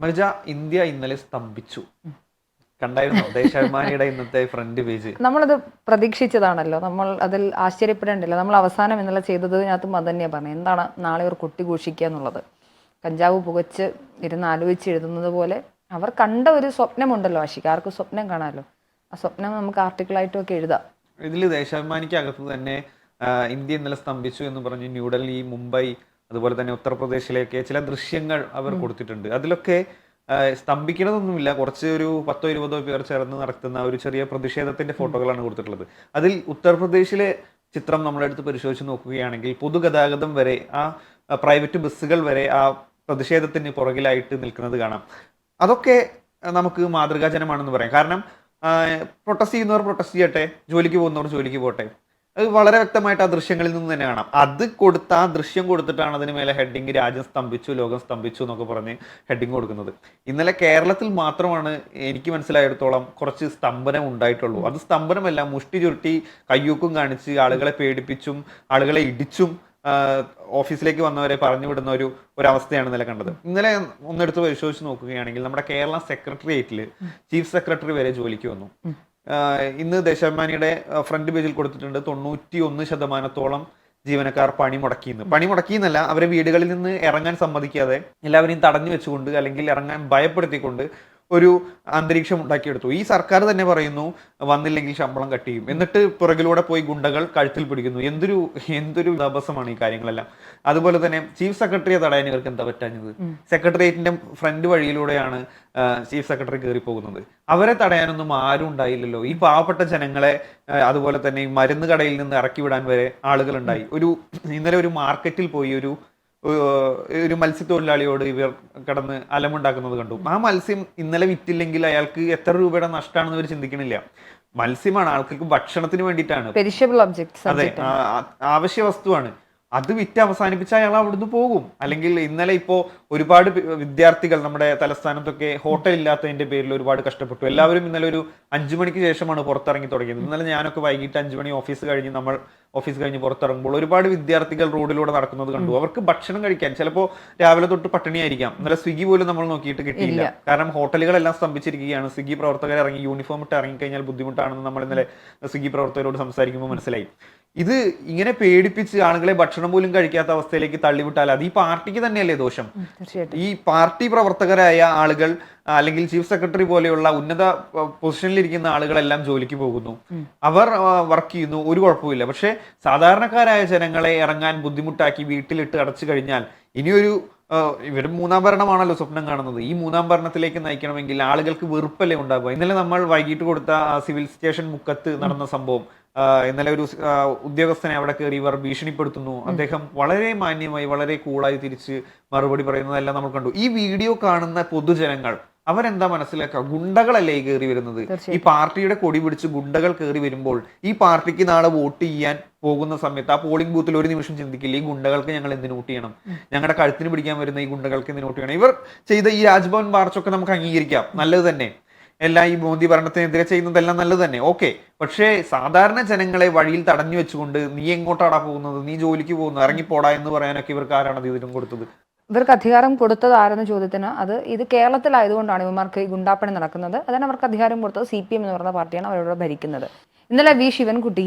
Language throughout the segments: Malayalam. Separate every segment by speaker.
Speaker 1: മനുജ ഇന്ത്യ ഇന്നലെ സ്തംഭിച്ചു. കണ്ടായിരുന്നു? ദേശാഭിമാനിയുടെ ഇന്നത്തെ ഫ്രണ്ട് പേജ്
Speaker 2: നമ്മളത് പ്രതീക്ഷിച്ചതാണല്ലോ. നമ്മൾ അതിൽ ആശ്ചര്യപ്പെടേണ്ടില്ല നമ്മൾ അവസാനം ഇന്നലെ ചെയ്തതിനകത്തും അത് തന്നെയാണ് പറഞ്ഞത്. എന്താണ് നാളെ ഒരു കുട്ടി ഘോഷിക്കുക എന്നുള്ളത്? കഞ്ചാവ് പുകച്ച് ഇരുന്ന് ആലോചിച്ച് എഴുതുന്നത് പോലെ അവർ കണ്ട ഒരു സ്വപ്നമുണ്ടല്ലോ ആശിക്ക് ആർക്ക് സ്വപ്നം കാണാമല്ലോ. ആ സ്വപ്നം നമുക്ക് ആർട്ടിക്കിളായിട്ടും ഒക്കെ എഴുതാം.
Speaker 1: ഇതിൽ ദേശാഭിമാനിക്ക് അകത്ത് തന്നെ ഇന്ത്യ ഇന്നലെ സ്തംഭിച്ചു എന്ന് പറഞ്ഞ് ന്യൂഡൽഹി മുംബൈ അതുപോലെ തന്നെ ഉത്തർപ്രദേശിലേക്ക് ചില ദൃശ്യങ്ങൾ അവർ കൊടുത്തിട്ടുണ്ട്. അതിലൊക്കെ സ്തംഭിക്കണതൊന്നുമില്ല കുറച്ച് ഒരു പത്തോ ഇരുപതോ പേർ ചേർന്ന് നടത്തുന്ന ഒരു ചെറിയ പ്രതിഷേധത്തിന്റെ ഫോട്ടോകളാണ് കൊടുത്തിട്ടുള്ളത്. അതിൽ ഉത്തർപ്രദേശിലെ ചിത്രം നമ്മളെടുത്ത് പരിശോധിച്ച് നോക്കുകയാണെങ്കിൽ പൊതുഗതാഗതം വരെ ആ പ്രൈവറ്റ് ബസ്സുകൾ വരെ ആ പ്രതിഷേധത്തിന് പുറകിലായിട്ട് നിൽക്കുന്നത് കാണാം. അതൊക്കെ നമുക്ക് മാതൃകാജനമാണെന്ന് പറയാം. കാരണം പ്രൊട്ടസ്റ്റ് ചെയ്യുന്നവർ പ്രൊട്ടസ്റ്റ് ചെയ്യട്ടെ ജോലിക്ക് പോകുന്നവർ ജോലിക്ക് അത് വളരെ വ്യക്തമായിട്ട് ആ ദൃശ്യങ്ങളിൽ നിന്ന് തന്നെ കാണാം. അത് കൊടുത്ത ആ ദൃശ്യം കൊടുത്തിട്ടാണ് അതിന് മേലെ ഹെഡിങ് രാജ്യം സ്തംഭിച്ചു ലോകം സ്തംഭിച്ചു എന്നൊക്കെ പറഞ്ഞ് ഹെഡിങ് കൊടുക്കുന്നത്. ഇന്നലെ കേരളത്തിൽ മാത്രമാണ് എനിക്ക് മനസ്സിലായിടത്തോളം കുറച്ച് സ്തംഭനം ഉണ്ടായിട്ടുള്ളൂ. അത് സ്തംഭനമല്ല മുഷ്ടി ചുരുട്ടി കയ്യൂക്കും കാണിച്ച് ആളുകളെ പേടിപ്പിച്ചും ആളുകളെ ഇടിച്ചും ഓഫീസിലേക്ക് വന്നവരെ പറഞ്ഞു വിടുന്ന ഒരു ഒരവസ്ഥയാണ് ഇന്നലെ കണ്ടത്. ഇന്നലെ ഒന്നെടുത്ത് പരിശോധിച്ച് നോക്കുകയാണെങ്കിൽ നമ്മുടെ കേരള സെക്രട്ടേറിയറ്റിൽ ചീഫ് സെക്രട്ടറി വരെ ജോലിക്ക് വന്നു. ഇന്ന് ദേശാഭിമാനിയുടെ ഫ്രണ്ട് പേജിൽ കൊടുത്തിട്ടുണ്ട് തൊണ്ണൂറ്റി ഒന്ന് ശതമാനത്തോളം ജീവനക്കാർ പണി മുടക്കിയെന്ന്. പണി മുടക്കിയെന്നല്ല അവരെ വീടുകളിൽ നിന്ന് ഇറങ്ങാൻ സമ്മതിക്കാതെ എല്ലാവരെയും തടഞ്ഞു വെച്ചുകൊണ്ട് അല്ലെങ്കിൽ ഇറങ്ങാൻ ഭയപ്പെടുത്തിക്കൊണ്ട് ഒരു അന്തരീക്ഷം ഉണ്ടാക്കിയെടുത്തു. ഈ സർക്കാർ തന്നെ പറയുന്നു വന്നില്ലെങ്കിൽ ശമ്പളം കട്ടിയും ചെയ്യും. എന്നിട്ട് പുറകിലൂടെ പോയി ഗുണ്ടകൾ കഴുത്തിൽ പിടിക്കുന്നു. എന്തൊരു എന്തൊരു തപസമാണ് ഈ കാര്യങ്ങളെല്ലാം. അതുപോലെ തന്നെ ചീഫ് സെക്രട്ടറിയെ തടയാൻ ഇവർക്ക് എന്താ പറ്റാഞ്ഞത്? സെക്രട്ടേറിയറ്റിന്റെ ഫ്രണ്ട് വഴിയിലൂടെയാണ് ചീഫ് സെക്രട്ടറി കയറി പോകുന്നത്. അവരെ തടയാനൊന്നും ആരും ഉണ്ടായില്ലല്ലോ. ഈ പാവപ്പെട്ട ജനങ്ങളെ അതുപോലെ തന്നെ ഈ മരുന്ന് കടയിൽ നിന്ന് ഇറക്കി വിടാൻ വരെ ആളുകൾ ഉണ്ടായി. ഒരു ഇന്നലെ ഒരു മാർക്കറ്റിൽ പോയി ഒരു ഒരു മത്സ്യത്തൊഴിലാളിയോട് ഇവർ കടന്ന് അലമുണ്ടാക്കുന്നത് കണ്ടു. ആ മത്സ്യം ഇന്നലെ വിറ്റില്ലെങ്കിൽ അയാൾക്ക് എത്ര രൂപയുടെ നഷ്ടമാണെന്ന് ഇവർ ചിന്തിക്കണില്ല. മത്സ്യമാണ് ആൾക്കാർക്ക് ഭക്ഷണത്തിന് വേണ്ടിയിട്ടാണ്. അതെ ആവശ്യ വസ്തുവാണ്. അത് വിറ്റ് അവസാനിപ്പിച്ച അയാൾ അവിടുന്ന് പോകും. അല്ലെങ്കിൽ ഇന്നലെ ഇപ്പോ ഒരുപാട് വിദ്യാർത്ഥികൾ നമ്മുടെ തലസ്ഥാനത്തൊക്കെ ഹോട്ടൽ ഇല്ലാത്തതിന്റെ പേരിൽ ഒരുപാട് കഷ്ടപ്പെട്ടു. എല്ലാവരും ഇന്നലെ ഒരു അഞ്ചു മണിക്ക് ശേഷമാണ് പുറത്തിറങ്ങി തുടങ്ങിയത്. ഇന്നലെ ഞാനൊക്കെ വൈകിട്ട് അഞ്ചു മണി ഓഫീസ് കഴിഞ്ഞ് നമ്മൾ ഓഫീസ് കഴിഞ്ഞ് പുറത്തിറങ്ങുമ്പോൾ ഒരുപാട് വിദ്യാർത്ഥികൾ റോഡിലൂടെ നടക്കുന്നത് കണ്ടു. അവർക്ക് ഭക്ഷണം കഴിക്കാൻ ചിലപ്പോൾ രാവിലെ തൊട്ട് പട്ടിണിയായിരിക്കാം. നല്ല സ്വിഗ്ഗി പോലും നമ്മൾ നോക്കിയിട്ട് കിട്ടിയില്ല. കാരണം ഹോട്ടലുകളെല്ലാം സ്തംഭിച്ചിരിക്കുകയാണ്. സ്വിഗ്ഗി പ്രവർത്തകർ ഇറങ്ങി യൂണിഫോം ഇട്ട് ഇറങ്ങിക്കഴിഞ്ഞാൽ ബുദ്ധിമുട്ടാണെന്ന് നമ്മൾ ഇന്നലെ സ്വിഗ്ഗി പ്രവർത്തകരോട് സംസാരിക്കുമ്പോൾ മനസ്സിലായി. ഇത് ഇങ്ങനെ പേടിപ്പിച്ച് ആളുകളെ ഭക്ഷണം പോലും കഴിക്കാത്ത അവസ്ഥയിലേക്ക് തള്ളിവിട്ടാൽ അത് ഈ പാർട്ടിക്ക് തന്നെയല്ലേ ദോഷം? ഈ പാർട്ടി പ്രവർത്തകരായ ആളുകൾ അല്ലെങ്കിൽ ചീഫ് സെക്രട്ടറി പോലെയുള്ള ഉന്നത പൊസിഷനിലിരിക്കുന്ന ആളുകളെല്ലാം ജോലിക്ക് പോകുന്നു. അവർ വർക്ക് ചെയ്യുന്നു. ഒരു കുഴപ്പമില്ല പക്ഷേ സാധാരണക്കാരായ ജനങ്ങളെ ഇറങ്ങാൻ ബുദ്ധിമുട്ടാക്കി വീട്ടിലിട്ട് അടച്ചു കഴിഞ്ഞാൽ ഇനിയൊരു ഇവർ മൂന്നാം ഭരണമാണല്ലോ സ്വപ്നം കാണുന്നത്. ഈ മൂന്നാം ഭരണത്തിലേക്ക് നയിക്കണമെങ്കിൽ ആളുകൾക്ക് വെറുപ്പല്ലേ ഉണ്ടാകുക ഇന്നലെ നമ്മൾ വൈകിട്ട് കൊടുത്ത സിവിൽ സ്റ്റേഷൻ മുക്കത്ത് നടന്ന സംഭവം ഇന്നലെ ഒരു ഉദ്യോഗസ്ഥനെ അവിടെ കയറി ഇവർ ഭീഷണിപ്പെടുത്തുന്നു. അദ്ദേഹം വളരെ മാന്യമായി വളരെ കൂളായി തിരിച്ച് മറുപടി പറയുന്നതെല്ലാം നമ്മൾ കണ്ടു. ഈ വീഡിയോ കാണുന്ന പൊതുജനങ്ങൾ അവരെന്താ മനസ്സിലാക്കുക? ഗുണ്ടകളല്ലേ ഈ കയറി വരുന്നത്? ഈ പാർട്ടിയുടെ കൊടി പിടിച്ച് ഗുണ്ടകൾ കയറി വരുമ്പോൾ ഈ പാർട്ടിക്ക് നാളെ വോട്ട് ചെയ്യാൻ പോകുന്ന സമയത്ത് ആ പോളിംഗ് ബൂത്തിൽ ഒരു നിമിഷം ചിന്തിക്കില്ല? ഈ ഗുണ്ടകൾക്ക് ഞങ്ങൾ എന്തിനു വോട്ട് ചെയ്യണം? ഞങ്ങളുടെ കഴുത്തിന് പിടിക്കാൻ വരുന്ന ഈ ഗുണ്ടകൾക്ക് എന്തിനു വോട്ട് ചെയ്യണം? ഇവർ ചെയ്ത ഈ രാജ്ഭവൻ മാർച്ചൊക്കെ നമുക്ക് അംഗീകരിക്കാം. നല്ലത് തന്നെ. എല്ലാ ഈ മോദി ഭരണത്തിനെതിരെ ചെയ്യുന്നതെല്ലാം നല്ലത് തന്നെ. ഓക്കെ. പക്ഷേ സാധാരണ ജനങ്ങളെ വഴിയിൽ തടഞ്ഞു വെച്ചുകൊണ്ട് നീ എങ്ങോട്ടാടാ പോകുന്നത്? നീ ജോലിക്ക് പോകുന്നു ഇറങ്ങിപ്പോടാ എന്ന് പറയാനൊക്കെ ഇവർക്ക് ആരാണ് ഇതിലും കൊടുത്തത്?
Speaker 2: ഇവർക്ക് അധികാരം കൊടുത്തത് ആരെന്ന ചോദ്യത്തിന് അത് ഇത് കേരളത്തിലായതുകൊണ്ടാണ് ഇവന്മാർക്ക് ഈ ഗുണ്ടാപ്പണി നടക്കുന്നത്. അതിന് അവർക്ക് അധികാരം കൊടുത്തത് സി പി എം എന്ന് പറയുന്ന പാർട്ടിയാണ് അവരോട് ഭരിക്കുന്നത്. ഇന്നലെ വി ശിവൻകുട്ടി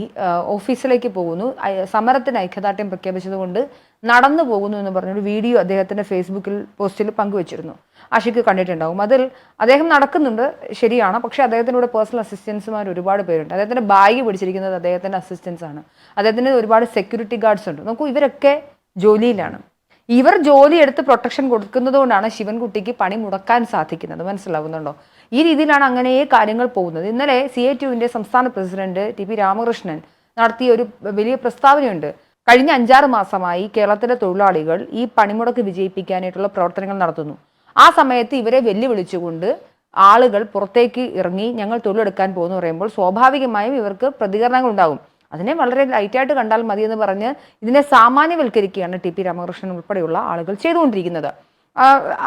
Speaker 2: ഓഫീസിലേക്ക് പോകുന്നു. സമരത്തിന് ഐക്യദാർഢ്യം പ്രഖ്യാപിച്ചതുകൊണ്ട് നടന്നു പോകുന്നു എന്ന് പറഞ്ഞൊരു വീഡിയോ അദ്ദേഹത്തിന്റെ ഫേസ്ബുക്കിൽ പോസ്റ്റിൽ പങ്കുവച്ചിരുന്നു. ആഷിക്ക് കണ്ടിട്ടുണ്ടാവും. അതിൽ അദ്ദേഹം നടക്കുന്നുണ്ട് ശരിയാണ്. പക്ഷേ അദ്ദേഹത്തിന്റെ കൂടെ പേഴ്സണൽ അസിസ്റ്റൻസുമാർ ഒരുപാട് പേരുണ്ട്. അദ്ദേഹത്തിന്റെ ബാഗ് പിടിച്ചിരിക്കുന്നത് അദ്ദേഹത്തിന്റെ അസിസ്റ്റൻസ് ആണ് അദ്ദേഹത്തിന് ഒരുപാട് സെക്യൂരിറ്റി ഗാർഡ്സ് ഉണ്ട്. നോക്കൂ ഇവരൊക്കെ ജോലിയിലാണ്. ഇവർ ജോലി എടുത്ത് പ്രൊട്ടക്ഷൻ കൊടുക്കുന്നത് കൊണ്ടാണ് ശിവൻകുട്ടിക്ക് പണി മുടക്കാൻ സാധിക്കുന്നത്. മനസ്സിലാവുന്നുണ്ടോ? ഈ രീതിയിലാണ് അങ്ങനെ കാര്യങ്ങൾ പോകുന്നത്. ഇന്നലെ സി ഐ ടുവിന്റെ സംസ്ഥാന പ്രസിഡന്റ് ടി പി രാമകൃഷ്ണൻ നടത്തിയ ഒരു വലിയ പ്രസ്താവനയുണ്ട്. കഴിഞ്ഞ അഞ്ചാറ് മാസമായി കേരളത്തിലെ തൊഴിലാളികൾ ഈ പണിമുടക്ക് വിജയിപ്പിക്കാനായിട്ടുള്ള പ്രവർത്തനങ്ങൾ നടത്തുന്നു. ആ സമയത്ത് ഇവരെ വെല്ലുവിളിച്ചുകൊണ്ട് ആളുകൾ പുറത്തേക്ക് ഇറങ്ങി ഞങ്ങൾ തൊഴിലെടുക്കാൻ പോകുന്നു പറയുമ്പോൾ സ്വാഭാവികമായും ഇവർക്ക് പ്രതികരണങ്ങൾ ഉണ്ടാകും അതിനെ വളരെ ലൈറ്റായിട്ട് കണ്ടാൽ മതി എന്ന് പറഞ്ഞ് ഇതിനെ സാമാന്യവൽക്കരിക്കുകയാണ് ടി പി രാമകൃഷ്ണൻ ഉൾപ്പെടെയുള്ള ആളുകൾ ചെയ്തുകൊണ്ടിരിക്കുന്നത്.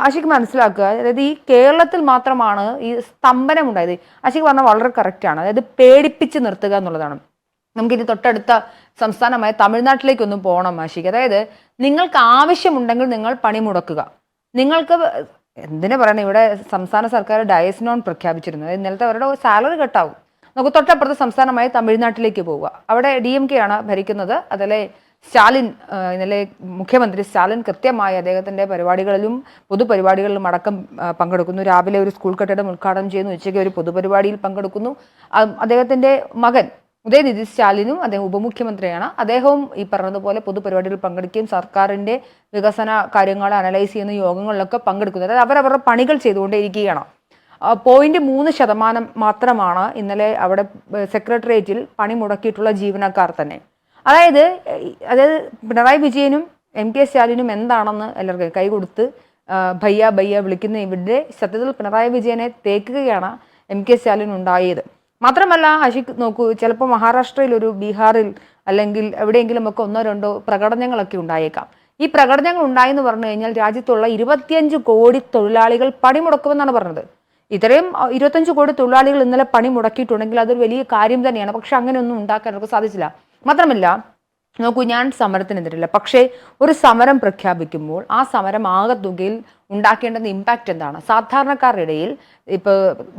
Speaker 2: ആശിക്ക് മനസ്സിലാക്കുക അതായത് ഈ കേരളത്തിൽ മാത്രമാണ് ഈ സ്തംഭനം ഉണ്ടായത്. ആശിക്ക് പറഞ്ഞാൽ വളരെ കറക്റ്റാണ് അതായത് പേടിപ്പിച്ച് നിർത്തുക എന്നുള്ളതാണ്. നമുക്കിനി തൊട്ടടുത്ത സംസ്ഥാനമായ തമിഴ്നാട്ടിലേക്കൊന്നും പോകണം ആശിക്ക് അതായത് നിങ്ങൾക്ക് ആവശ്യമുണ്ടെങ്കിൽ നിങ്ങൾ പണി മുടക്കുക നിങ്ങൾക്ക് എന്തിനാ പറയണേ? ഇവിടെ സംസ്ഥാന സർക്കാർ ഡയസ്നോൺ അതായത് ഇന്നലത്തെ അവരുടെ സാലറി കട്ടാവും. നമുക്ക് തൊട്ടപ്പുറത്തെ സംസ്ഥാനമായ തമിഴ്നാട്ടിലേക്ക് പോവുക. അവിടെ ഡി എം കെ ആണ് ഭരിക്കുന്നത്. അതിലെ സ്റ്റാലിൻ ഇന്നലെ മുഖ്യമന്ത്രി സ്റ്റാലിൻ കൃത്യമായി അദ്ദേഹത്തിന്റെ പരിപാടികളിലും പൊതുപരിപാടികളിലും അടക്കം പങ്കെടുക്കുന്നു. രാവിലെ ഒരു സ്കൂൾ കെട്ടിടം ഉദ്ഘാടനം ചെയ്യുന്നു. ഉച്ചയ്ക്ക് ഒരു പൊതുപരിപാടിയിൽ പങ്കെടുക്കുന്നു. അദ്ദേഹത്തിന്റെ മകൻ ഉദയനിധി സ്റ്റാലിനും അദ്ദേഹം ഉപമുഖ്യമന്ത്രിയാണ്. അദ്ദേഹവും ഈ പറഞ്ഞതുപോലെ പൊതുപരിപാടികളിൽ പങ്കെടുക്കുകയും സർക്കാരിന്റെ വികസന കാര്യങ്ങൾ അനലൈസ് ചെയ്യുന്ന യോഗങ്ങളിലൊക്കെ പങ്കെടുക്കുന്നത് അതായത് അവരവരുടെ പണികൾ ചെയ്തുകൊണ്ടേയിരിക്കുകയാണ്. പോയിന്റ് മൂന്ന് ശതമാനം മാത്രമാണ് ഇന്നലെ അവിടെ സെക്രട്ടേറിയറ്റിൽ പണി മുടക്കിയിട്ടുള്ള ജീവനക്കാർ തന്നെ. അതായത് അതായത് പിണറായി വിജയനും എം കെ സ്റ്റാലിനും എന്താണെന്ന് എല്ലാവർക്കും കൈ കൊടുത്ത് ആ, ഭയ്യ ഭയ്യ വിളിക്കുന്ന ഇവിടെ സത്യത്തിൽ പിണറായി വിജയനെ തേക്കുകയാണ് എം കെ സ്റ്റാലിൻ ഉണ്ടായത്. മാത്രമല്ല അഷിക് നോക്കൂ ചിലപ്പോൾ മഹാരാഷ്ട്രയിൽ ഒരു ബീഹാറിൽ അല്ലെങ്കിൽ എവിടെയെങ്കിലും ഒക്കെ ഒന്നോ രണ്ടോ പ്രകടനങ്ങളൊക്കെ ഉണ്ടായേക്കാം. ഈ പ്രകടനങ്ങൾ ഉണ്ടായെന്ന് പറഞ്ഞു കഴിഞ്ഞാൽ രാജ്യത്തുള്ള ഇരുപത്തിയഞ്ച് കോടി തൊഴിലാളികൾ പണിമുടക്കുമെന്നാണ് പറഞ്ഞത്. ഇത്രയും ഇരുപത്തഞ്ച് കോടി തൊഴിലാളികൾ ഇന്നലെ പണി മുടക്കിയിട്ടുണ്ടെങ്കിൽ അതൊരു വലിയ കാര്യം തന്നെയാണ്. പക്ഷെ അങ്ങനെയൊന്നും ഉണ്ടാക്കാൻ അവർക്ക് സാധിച്ചില്ല. മാത്രമല്ല നോക്കൂ ഞാൻ സമരത്തിനെതിരല്ല പക്ഷേ ഒരു സമരം പ്രഖ്യാപിക്കുമ്പോൾ ആ സമരം ആകത്തുകയിൽ ഉണ്ടാക്കേണ്ടുന്ന ഇമ്പാക്റ്റ് എന്താണ്? സാധാരണക്കാരുടെ ഇടയിൽ ഇപ്പോൾ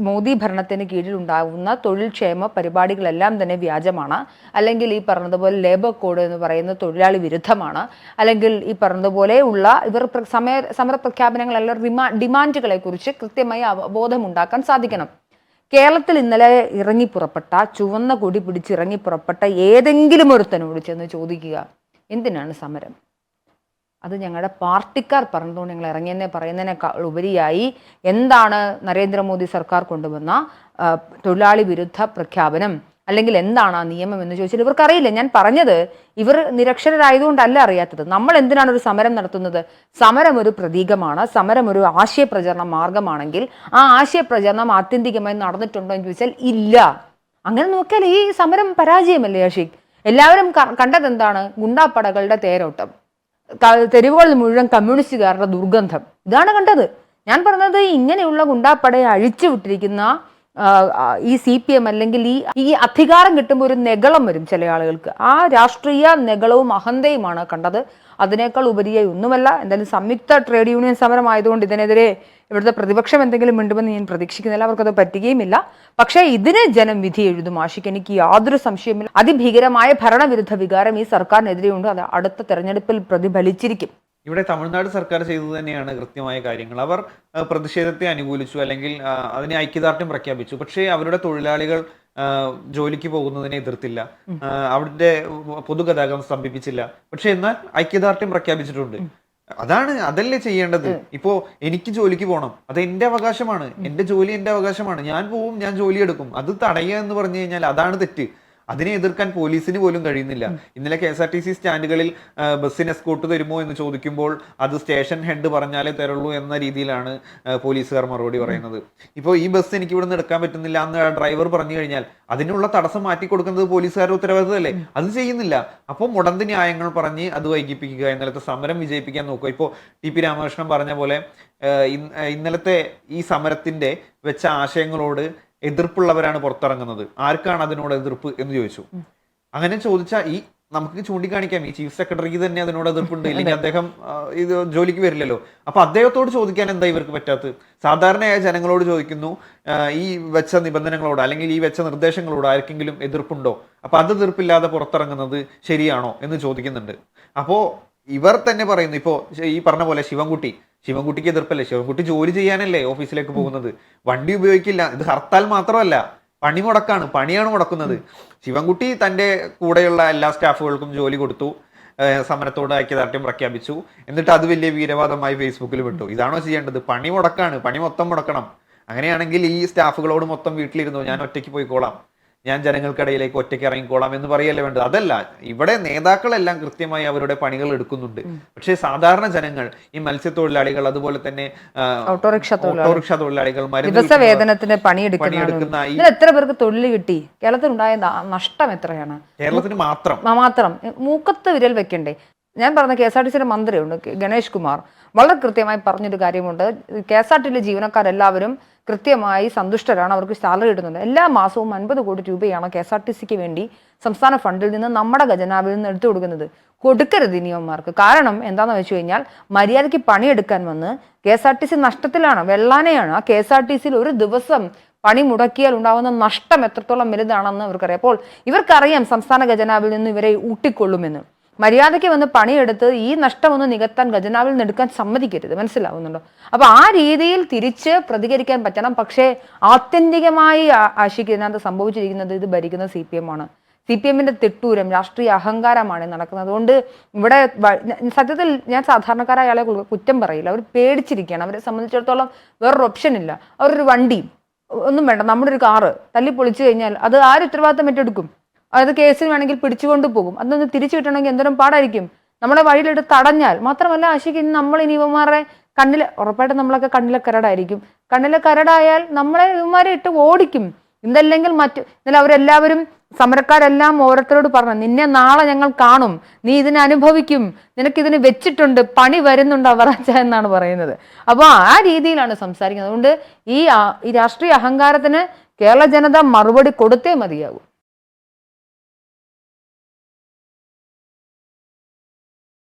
Speaker 2: മോദി ഭരണത്തിന് കീഴിൽ ഉണ്ടാകുന്ന തൊഴിൽ ക്ഷേമ പരിപാടികളെല്ലാം തന്നെ വ്യാജമാണ്. അല്ലെങ്കിൽ ഈ പറഞ്ഞതുപോലെ ലേബർ കോഡ് എന്ന് പറയുന്ന തൊഴിലാളി വിരുദ്ധമാണ്. അല്ലെങ്കിൽ ഈ പറഞ്ഞതുപോലെ ഉള്ള ഇവർ സമയ സമര പ്രഖ്യാപനങ്ങളെല്ലാം കുറിച്ച് കൃത്യമായി അവബോധമുണ്ടാക്കാൻ സാധിക്കണം. കേരളത്തിൽ ഇന്നലെ ഇറങ്ങി പുറപ്പെട്ട ചുവന്ന കൊടി പിടിച്ച് ഇറങ്ങി പുറപ്പെട്ട ഏതെങ്കിലും ഒരുത്തനോട് ചെന്ന് ചോദിക്കുക എന്തിനാണ് സമരം? അത് ഞങ്ങളുടെ പാർട്ടിക്കാർ പറഞ്ഞതുകൊണ്ട് ഞങ്ങൾ ഇറങ്ങിയെന്നെ പറയുന്നതിനേക്കാൾ ഉപരിയായി എന്താണ് നരേന്ദ്രമോദി സർക്കാർ കൊണ്ടുവന്ന തൊഴിലാളി വിരുദ്ധ പ്രഖ്യാപനം? അല്ലെങ്കിൽ എന്താണ് ആ നിയമം എന്ന് ചോദിച്ചാൽ ഇവർക്കറിയില്ല. ഞാൻ പറഞ്ഞത് ഇവർ നിരക്ഷരരായതുകൊണ്ടല്ല അറിയാത്തത്. നമ്മൾ എന്തിനാണ് ഒരു സമരം നടത്തുന്നത്? സമരം ഒരു പ്രതീകമാണ്. സമരം ഒരു ആശയപ്രചരണ മാർഗമാണെങ്കിൽ ആ ആശയപ്രചരണം ആത്യന്തികമായി നടന്നിട്ടുണ്ടോ എന്ന് ചോദിച്ചാൽ ഇല്ല. അങ്ങനെ നോക്കിയാൽ ഈ സമരം പരാജയമല്ലേ അഷിക് എല്ലാവരും കണ്ടത് എന്താണ്? ഗുണ്ടാപ്പടകളുടെ തേരോട്ടം. തെരുവുകളിൽ മുഴുവൻ കമ്മ്യൂണിസ്റ്റുകാരുടെ ദുർഗന്ധം. ഇതാണ് കണ്ടത്. ഞാൻ പറഞ്ഞത് ഇങ്ങനെയുള്ള ഗുണ്ടാപ്പടയെ അഴിച്ചു വിട്ടിരിക്കുന്ന ഈ സി പി എം അല്ലെങ്കിൽ ഈ ഈ അധികാരം കിട്ടുമ്പോൾ ഒരു നെഗളം വരും ചില ആളുകൾക്ക്. ആ രാഷ്ട്രീയ നെഗളവും അഹന്തയുമാണ് കണ്ടത്. അതിനേക്കാൾ ഉപരിയായി ഒന്നുമല്ല. എന്തായാലും സംയുക്ത ട്രേഡ് യൂണിയൻ സമരം ആയതുകൊണ്ട് ഇതിനെതിരെ ഇവിടുത്തെ പ്രതിപക്ഷം എന്തെങ്കിലും ഉണ്ടുമെന്ന് ഞാൻ പ്രതീക്ഷിക്കുന്നില്ല. അവർക്കത് പറ്റുകയുമില്ല. പക്ഷേ ഇതിന് ജനം വിധി എഴുതും ആഷിക്ക് എനിക്ക് യാതൊരു സംശയമില്ല അതിഭീകരമായ ഭരണവിരുദ്ധ വികാരം ഈ സർക്കാരിനെതിരെയുണ്ട്. അത് അടുത്ത തെരഞ്ഞെടുപ്പിൽ പ്രതിഫലിച്ചിരിക്കും.
Speaker 1: ഇവിടെ തമിഴ്നാട് സർക്കാർ ചെയ്തത് തന്നെയാണ് കൃത്യമായ കാര്യങ്ങൾ. അവർ പ്രതിഷേധത്തെ അനുകൂലിച്ചു അല്ലെങ്കിൽ അതിനെ ഐക്യദാർഢ്യം പ്രഖ്യാപിച്ചു. പക്ഷേ അവരുടെ തൊഴിലാളികൾ ജോലിക്ക് പോകുന്നതിനെ എതിർത്തില്ല. അവിടുത്തെ പൊതുഗതാഗതം സ്തംഭിപ്പിച്ചില്ല. പക്ഷെ എന്നാൽ ഐക്യദാർഢ്യം പ്രഖ്യാപിച്ചിട്ടുണ്ട്. അതാണ് അതല്ലേ ചെയ്യേണ്ടത്? ഇപ്പോ എനിക്ക് ജോലിക്ക് പോകണം അത് എന്റെ അവകാശമാണ്. എന്റെ ജോലി എന്റെ അവകാശമാണ്. ഞാൻ പോവും ഞാൻ ജോലി എടുക്കും. അത് തടയുക എന്ന് പറഞ്ഞു കഴിഞ്ഞാൽ അതാണ് തെറ്റ്. അതിനെ എതിർക്കാൻ പോലീസിന് പോലും കഴിയുന്നില്ല. ഇന്നലെ K S R T C സ്റ്റാൻഡുകളിൽ ബസ്സിന് എസ്കോട്ട് തരുമോ എന്ന് ചോദിക്കുമ്പോൾ അത് സ്റ്റേഷൻ ഹെഡ് പറഞ്ഞാലേ തരുള്ളൂ എന്ന രീതിയിലാണ് പോലീസുകാർ മറുപടി പറയുന്നത്. ഇപ്പോൾ ഈ ബസ് എനിക്ക് ഇവിടെ നിന്ന് എടുക്കാൻ പറ്റുന്നില്ല എന്ന് ഡ്രൈവർ പറഞ്ഞു കഴിഞ്ഞാൽ അതിനുള്ള തടസ്സം മാറ്റി കൊടുക്കുന്നത് പോലീസുകാരുടെ ഉത്തരവാദിത്തമല്ലേ? അത് ചെയ്യുന്നില്ല. അപ്പോൾ മുടന്ത് ന്യായങ്ങൾ പറഞ്ഞ് അത് വൈകിപ്പിക്കുക ഇന്നലത്തെ സമരം വിജയിപ്പിക്കാൻ നോക്കുക. ഇപ്പോൾ ടി പി രാമകൃഷ്ണൻ പറഞ്ഞ പോലെ ഇന്നലത്തെ ഈ സമരത്തിന്റെ വെച്ച ആശയങ്ങളോട് എതിർപ്പുള്ളവരാണ് പുറത്തിറങ്ങുന്നത്. ആർക്കാണ് അതിനോട് എതിർപ്പ് എന്ന് ചോദിച്ചു. അങ്ങനെ ചോദിച്ചാൽ ഈ നമുക്ക് ചൂണ്ടിക്കാണിക്കാം. ഈ ചീഫ് സെക്രട്ടറിക്ക് തന്നെ അതിനോട് എതിർപ്പുണ്ട്. ഇല്ലെങ്കിൽ അദ്ദേഹം ഇത് ജോലിക്ക് വരില്ലല്ലോ. അപ്പൊ അദ്ദേഹത്തോട് ചോദിക്കാൻ എന്താ ഇവർക്ക് പറ്റാത്തത്? സാധാരണയായ ജനങ്ങളോട് ചോദിക്കുന്നു ഈ വെച്ച നിബന്ധനകളോട് അല്ലെങ്കിൽ ഈ വെച്ച നിർദ്ദേശങ്ങളോട് ആർക്കെങ്കിലും എതിർപ്പുണ്ടോ? അപ്പൊ അത് എതിർപ്പില്ലാതെ പുറത്തിറങ്ങുന്നത് ശരിയാണോ എന്ന് ചോദിക്കുന്നുണ്ട്. അപ്പോ ഇവർ തന്നെ പറയുന്നു ഇപ്പോ ഈ പറഞ്ഞ പോലെ ശിവൻകുട്ടി ശിവൻകുട്ടിക്ക് എതിർപ്പല്ലേ? ശിവൻകുട്ടി ജോലി ചെയ്യാനല്ലേ ഓഫീസിലേക്ക് പോകുന്നത്? വണ്ടി ഉപയോഗിക്കില്ല. ഇത് ഹർത്താൽ മാത്രമല്ല. പണി മുടക്കാണ്. പണിയാണ് മുടക്കുന്നത്. ശിവൻകുട്ടി തന്റെ കൂടെയുള്ള എല്ലാ സ്റ്റാഫുകൾക്കും ജോലി കൊടുത്തു. സമരത്തോട് ഐക്യദാർഢ്യം പ്രഖ്യാപിച്ചു. എന്നിട്ട് അത് വലിയ വീരവാദമായി ഫേസ്ബുക്കിൽ വിട്ടു. ഇതാണോ ചെയ്യേണ്ടത്? പണി മുടക്കാണ്. പണി മൊത്തം മുടക്കണം. അങ്ങനെയാണെങ്കിൽ ഈ സ്റ്റാഫുകളോട് മൊത്തം വീട്ടിലിരുന്നു? ഞാൻ ഒറ്റയ്ക്ക് പോയിക്കോളാം. ഞാൻ ജനങ്ങൾക്കിടയിലേക്ക് ഒറ്റയ്ക്ക് ഇറങ്ങിക്കോളാം എന്ന് പറയല്ലേ വേണ്ടത്? അതല്ല ഇവിടെ നേതാക്കളെല്ലാം കൃത്യമായി അവരുടെ പണികൾ എടുക്കുന്നുണ്ട്. പക്ഷേ സാധാരണ ജനങ്ങൾ ഈ മത്സ്യത്തൊഴിലാളികൾ അതുപോലെ തന്നെ
Speaker 2: ഓട്ടോറിക്ഷ തൊഴിലാളികൾ
Speaker 1: ഓട്ടോറിക്ഷ തൊഴിലാളികൾ മരുന്ന്
Speaker 2: ദിവസ പണിയെടുക്കുന്ന എത്ര പേർക്ക് തൊഴിൽ കിട്ടി? കേരളത്തിലുണ്ടായ നഷ്ടം എത്രയാണ്?
Speaker 1: കേരളത്തിന് മാത്രം.
Speaker 2: മാത്രം. മൂക്കത്ത് വിരൽ വെക്കണ്ടേ? ഞാൻ പറഞ്ഞ കെ എസ് ആർ ടി സിയുടെ മന്ത്രിയുണ്ട് ഗണേഷ് കുമാർ. വളരെ കൃത്യമായി പറഞ്ഞൊരു കാര്യമുണ്ട്. കെ എസ് ആർ ടിയിലെ ജീവനക്കാരെല്ലാവരും കൃത്യമായി സന്തുഷ്ടരാണ്. അവർക്ക് സാലറി കിട്ടുന്നുണ്ട്. എല്ലാ മാസവും അൻപത് കോടി രൂപയാണ് കെ എസ് ആർ ടി സിക്ക് വേണ്ടി സംസ്ഥാന ഫണ്ടിൽ നിന്ന് നമ്മുടെ ഖജനാവിൽ നിന്ന് എടുത്തു കൊടുക്കുന്നത്. കൊടുക്കരുത് ഇനിയന്മാർക്ക് കാരണം എന്താണെന്ന് വെച്ച് കഴിഞ്ഞാൽ മര്യാദയ്ക്ക് പണിയെടുക്കാൻ വന്ന് K S R T C നഷ്ടത്തിലാണ് വെള്ളാനയാണ്. ആ കെ എസ് ആർ ടി സിയിൽ ഒരു ദിവസം പണി മുടക്കിയാൽ ഉണ്ടാകുന്ന നഷ്ടം എത്രത്തോളം വലുതാണെന്ന് അവർക്കറിയാം. അപ്പോൾ ഇവർക്കറിയാം സംസ്ഥാന ഖജനാവിൽ നിന്ന് ഇവരെ ഊട്ടിക്കൊള്ളുമെന്ന്. മര്യാദയ്ക്ക് വന്ന് പണിയെടുത്ത് ഈ നഷ്ടമൊന്ന് നികത്താൻ ഖജനാവിൽ നിന്ന് എടുക്കാൻ സമ്മതിക്കരുത്. മനസ്സിലാവുന്നുണ്ടോ? അപ്പൊ ആ രീതിയിൽ തിരിച്ച് പ്രതികരിക്കാൻ പറ്റണം. പക്ഷേ ആത്യന്തികമായി ആശിക്ക് ഇതിനകത്ത് സംഭവിച്ചിരിക്കുന്നത് ഇത് ഭരിക്കുന്ന സി പി എം ആണ് സി പി എമ്മിന്റെ തിട്ടൂരം രാഷ്ട്രീയ അഹങ്കാരമാണ് നടക്കുന്നത്. അതുകൊണ്ട് ഇവിടെ സത്യത്തിൽ ഞാൻ സാധാരണക്കാരായ ആളെ കുറ്റം പറയില്ല. അവർ പേടിച്ചിരിക്കുകയാണ്. അവരെ സംബന്ധിച്ചിടത്തോളം വേറൊരു ഓപ്ഷൻ ഇല്ല. അവരൊരു വണ്ടി ഒന്നും വേണ്ട. നമ്മുടെ ഒരു കാറ് തല്ലി പൊളിച്ചു കഴിഞ്ഞാൽ അത് ആര് ഉത്തരവാദിത്തം ഏറ്റെടുക്കും? അത് കേസിൽ വേണമെങ്കിൽ പിടിച്ചുകൊണ്ട് പോകും. അതൊന്ന് തിരിച്ചു കിട്ടണമെങ്കിൽ എന്തോരം പാടായിരിക്കും. നമ്മളെ വഴിയിലിട്ട് തടഞ്ഞാൽ മാത്രമല്ല ആശിക്ക് ഇനി നമ്മൾ ഇനി ഇവന്മാരെ കണ്ണിൽ ഉറപ്പായിട്ടും നമ്മളൊക്കെ കണ്ണിലെ കരടായിരിക്കും. കണ്ണിലെ കരടായാൽ നമ്മളെ ഇവന്മാരെ ഇട്ട് ഓടിക്കും. ഇന്നല്ലെങ്കിൽ മറ്റു ഇന്നലെ അവരെല്ലാവരും സമരക്കാരെല്ലാം ഓരോരുത്തരോട് പറഞ്ഞു നിന്നെ നാളെ ഞങ്ങൾ കാണും. നീ ഇതിനെ അനുഭവിക്കും. നിനക്ക് ഇതിന് വെച്ചിട്ടുണ്ട്. പണി വരുന്നുണ്ട് അവറാച്ച എന്നാണ് പറയുന്നത്. അപ്പോൾ ആ രീതിയിലാണ് സംസാരിക്കുന്നത്. അതുകൊണ്ട് ഈ ഈ രാഷ്ട്രീയ അഹങ്കാരത്തിന് കേരള ജനത മറുപടി കൊടുത്തേ മതിയാകൂ